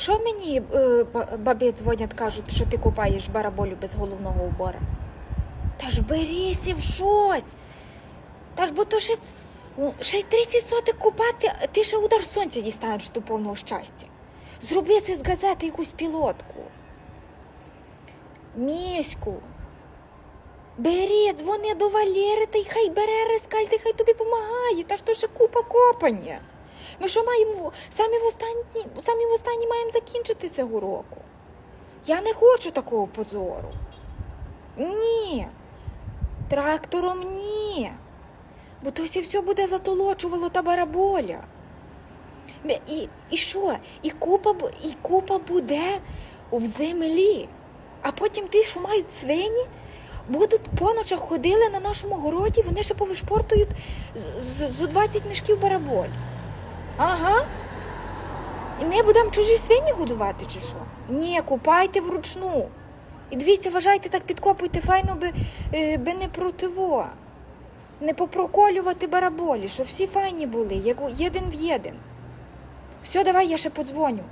Що мені е, бабі дзвонять, кажуть, що ти купаєш бараболю без головного убора? Та ж берися в щось. Та ж бо то ще, ще й 30 сотих купати, ти ще удар сонця дістанеш до повного щастя. Зроби це з газети якусь пілотку. Міську. Бери, дзвони до Валєри, та й хай бере рескальти, хай тобі помагає. Та ж то ще купа копання. Ми що маємо самі в останні, самі в останні маємо закінчити цього року. Я не хочу такого позору. Ні. Трактором ні. Бо то все буде затолочувало та бараболя. І, і що? І купа, і купа буде в землі. А потім ті, що мають свині, будуть по ночах ходили на нашому городі, вони ще повишпортують з, з, з 20 мішків бараболь. Ага. І ми будемо чужі свині годувати, чи що? Ні, купайте вручну. І дивіться, вважайте, так підкопуйте файно, би, е, би не противо. Не попроколювати бараболі, щоб всі файні були, як єдин в єдин. Все, давай я ще подзвоню.